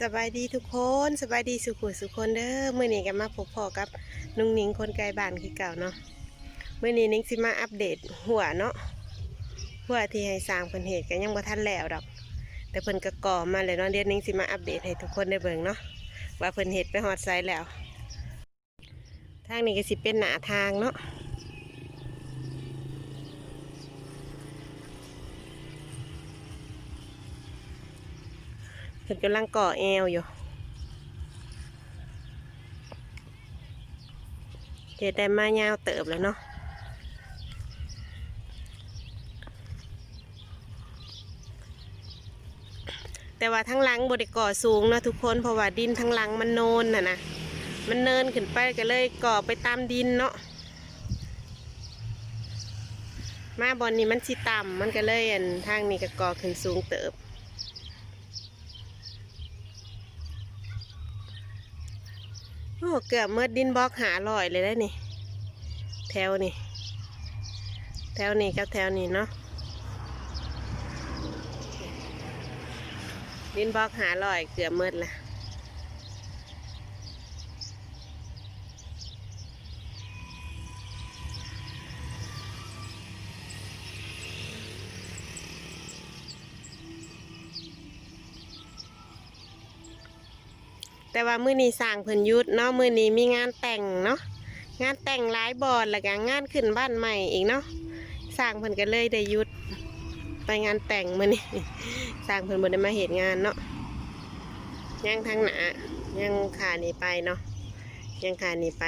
สบายดีทุกคนสบายดีสุขุสุขคนเด้อเมื่อนี้ก็มาพบพ่อกับนุ่งนิงคนไกลบ้านคือเก่าเนาะเมื่อนี้นิงสิมาอัปเดตหัวเนาะหัวที่ให้สร้างเพิ่นเหตุก็ยังบ่ทันแล้วดอก แต่เพิ่นก็ก่อมาเลยเนาะเดี๋ยวนิงสิมาอัปเดตให้ทุกคนได้เบิ่งเนาะว่าเพิ่นเหตุไปฮอดไซแล้ว ทางนี้ก็สิเป็นหน้าทางเนาะ พิ่นกำลังก่อแอวอยู่เฮ็ดได้มายาวเติบแล้วเนาะแต่ว่าทั้งหลังบไดิก่อสูงเนาะทุกคนเพราะว่าดินทั้งหลังมันโนนน่ะนะมันเนินขึ้นไปก็เลยก่อไปตามดินเนาะมาบอลนี้มันสิต่ำมันก็เลยอันทางนี้ก็ก่อขึ้นสูงเติบ โอ้เกือบเมื่อดินบล็อกหาลอยเลยได้นี่ แถวนี่ แถวนี้กับแถวนี้เนาะดินบล็อกหาลอยเกือบเมื่อละ แต่ว่ามื้อนี้สร้างเพิ่นยุดเนาะมื้อนี้มีงานแต่งเนาะงานแต่งหลายบอนแล้วก็งานขึ้นบ้านใหม่อีกเนาะสร้างเพิ่นก็เลยได้ยุดไปงานแต่งมื้อนี้สร้างเพิ่นบ่ได้มาเห็นงานเนาะยังทางหนายังขาหนีไปเนาะยังขาหนีไป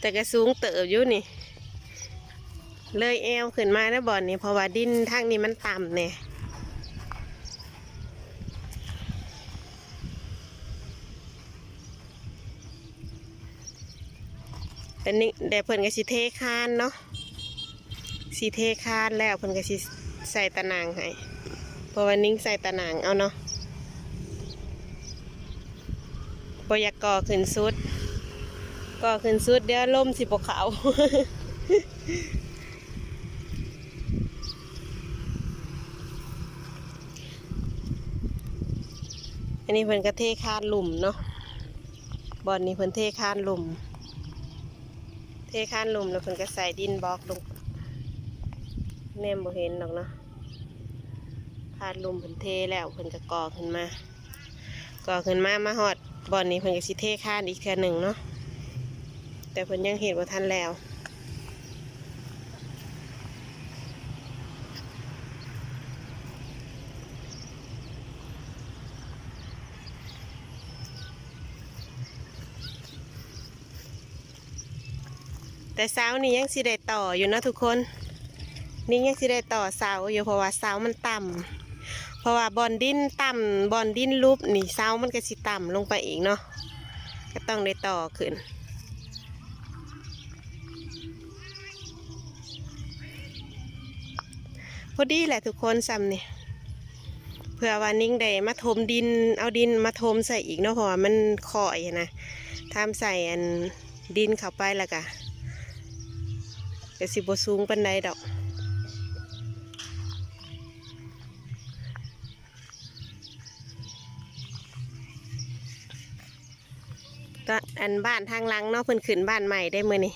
แต่ก็สูงเติบอยู่นี่ เลยแอวขึ้นมาแล้วบ่อนนี้เพราะว่าดินทางนี้มันต่ำเนี่ยแต่นี่เดี๋ยวเพิ่นก็สิเทคานเนาะสิเทคานแล้วเพิ่นก็สิใส่ตะนางให้เพราะว่านิ่งใส่ตะนางเอาเนาะบอยากก่อขึ้นสุดก่อขึ้นสุดเดี๋ยวล่มสิบกเขา อันนี้เพิ่นก็เทคานหลุมเนาะบอนนี้เพิ่นเทคานหลุม เทคานหลุมแล้วเพิ่นก็ใส่ดินบล็อกลงแนมบ่เห็นหรอกเนาะคานหลุมเพิ่นเทแล้วเพิ่นก็ก่อขึ้นมา ก่อขึ้นมามาฮอดบอนนี้เพิ่นก็สิเทคานอีกเทื่อหนึ่งเนาะแต่เพิ่นยังเห็นว่าทันแล้ว แต่เสานี่ยังสิได้ต่ออยู่นะทุกคน นี่ยังสิได้ต่อเสาอยู่เพราะว่าเสามันต่ำเพราะว่าบอนดินต่ำบอนดินรูปนี่เสามันก็สิต่ำลงไปอีกเนาะก็ต้องได้ต่อขึ้นพอดีแหละทุกคนซ้ำเนี่ยเพื่อว่านิ่งได้มาถมดิน เอาดินมาถมใส่อีกเนาะเพราะว่ามันคอยนะทำใส่อันดินเข้าไปแล้วก็ ก็สิบสูงปันใดดอก ก็อันบ้านทางลังเนาะเพิ่นขึ้นบ้านใหม่ได้มื่อนี่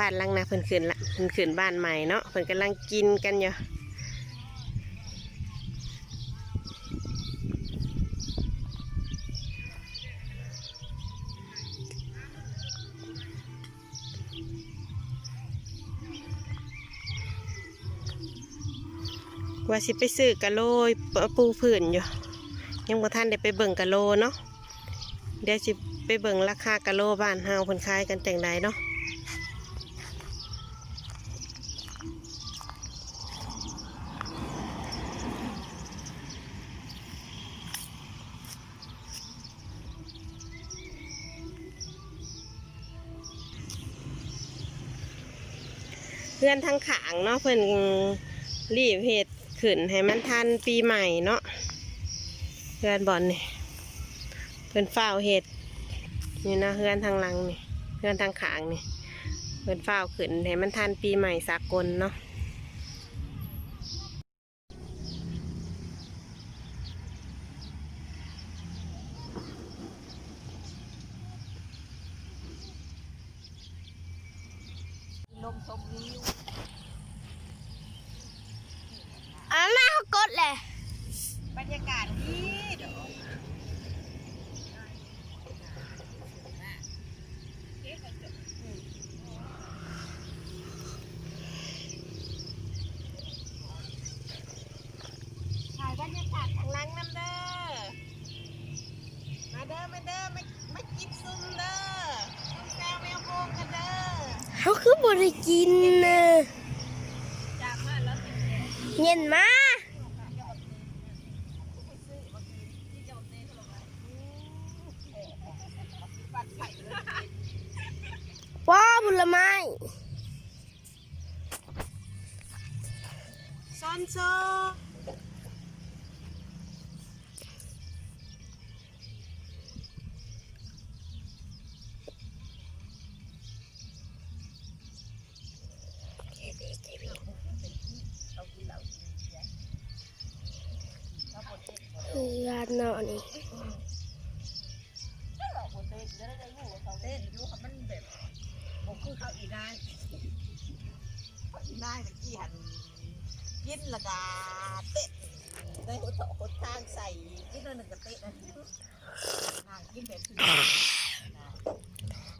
บ้านลังนะเพิ่นขึ้นละเพิ่นขึ้นบ้านใหม่เนาะเพิ่นกำลังกินกันอยู่ ว่าสิไปซื้อกะโลยปูผื่นอยู่ ยังบ่ท่านได้ไปเบิ่งกะโลเนาะเดี๋ยวสิไปเบิ่งราคากะโลบ้านเฮาเพิ่นขายกันจังใดเนาะเพื่อนทั้งขางเนาะเพิ่อนรีบเฮ็ด ขึ้นให้มันทันปีใหม่เนาะเฮือนบอลนี่เพื่อนฝ้าเห็ดนี่นะเฮือนทางหลังนี่เฮือนทางขางนี่เพื่อนฝ้าขึ้นให้มันทันปีใหม่สากลเนาะลมสมวิว แหละ บรรยากาศดีเด้อถ่ายบรรยากาศข้างหลังน้ำเด้อ มาเด้อ มาเด้อ มามากินซุ่มเด้อซุ่มแซวแมวโกงกันเด้อ เขาคือบริกินนะจากมาแล้ว เย็นมาปัดไข่เลย ว้า ผลไม้ซอนโซยาดนอนนี่บ คือเขาอีนายเขาอีนายตะกี้หันกินละกาเตะได้หัวเถาะหัวทางใส่กินแล้วหนึ่งกระเตะนะนางกินแบบคือ